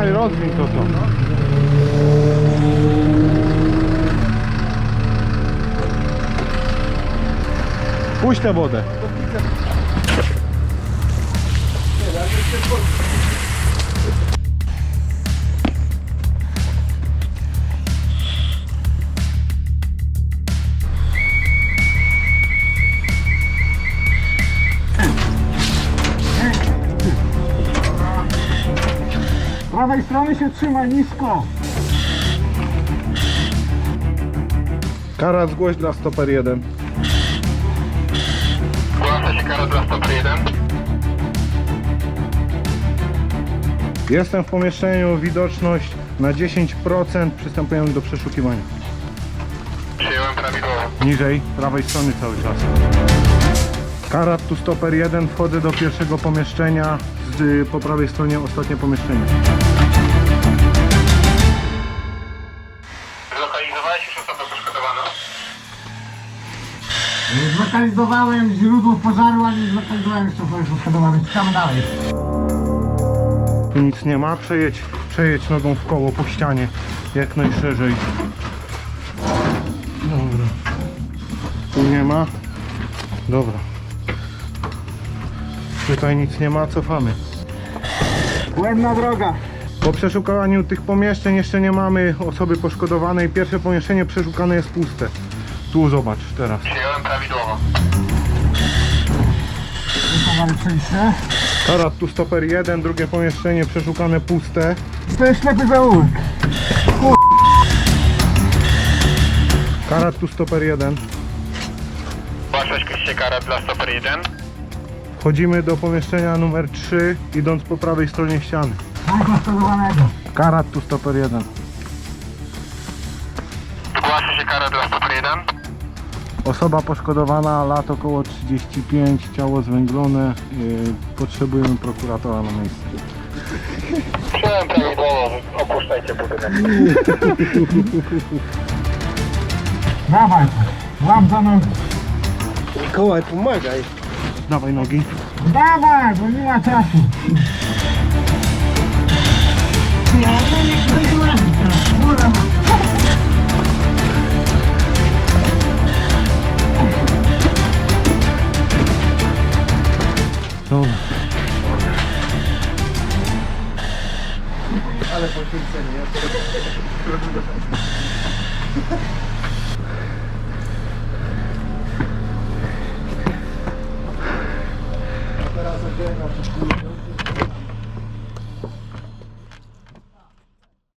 Dawaj, rozwij to to. Puść tę wodę. Z prawej strony się trzymaj nisko. Kara zgłoś dla stoper 1. Zgłasza się kara dla stopy 1. Jestem w pomieszczeniu, widoczność na 10%. Przystępujemy do przeszukiwania. Przyjąłem prawidłowo. Niżej, prawej strony cały czas. Karat tu stoper 1, wchodzę do pierwszego pomieszczenia, z, y, po prawej stronie ostatnie pomieszczenie. Zlokalizowałeś już osobę poszkodowaną? Zlokalizowałem źródło pożaru, ale nie zlokalizowałem jeszcze poszkodowanych. Czekamy dalej. Tu nic nie ma, przejedź, przejedź nogą w koło po ścianie, jak najszerzej. Dobra. Tu nie ma. Dobra. Tutaj nic nie ma, cofamy. Błędna droga. Po przeszukaniu tych pomieszczeń jeszcze nie mamy osoby poszkodowanej. Pierwsze pomieszczenie przeszukane jest puste. Tu zobacz teraz. Przyjąłem prawidłowo. Przejście. Karat tu stoper 1, drugie pomieszczenie przeszukane puste. To jest ślepy zaułek. Karat tu stoper 1. Zgłasza się kara dla stopy 1. Wchodzimy do pomieszczenia numer 3, idąc po prawej stronie ściany. Karat tu stoper 1. Zgłasza się kara dla stopy 1. Osoba poszkodowana, lat około 35, ciało zwęglone. Yy, potrzebujemy prokuratora na miejscu. Przyjąłem prawidłowo. Opuszczajcie budynek. Dawaj. Łap za nogę. Mikołaj, pomagaj. Dawaj nogi. Dawaj, bo nie ma czasu. Dobra. Ale poświęcenie. Teraz Yeah, I'm just going to go.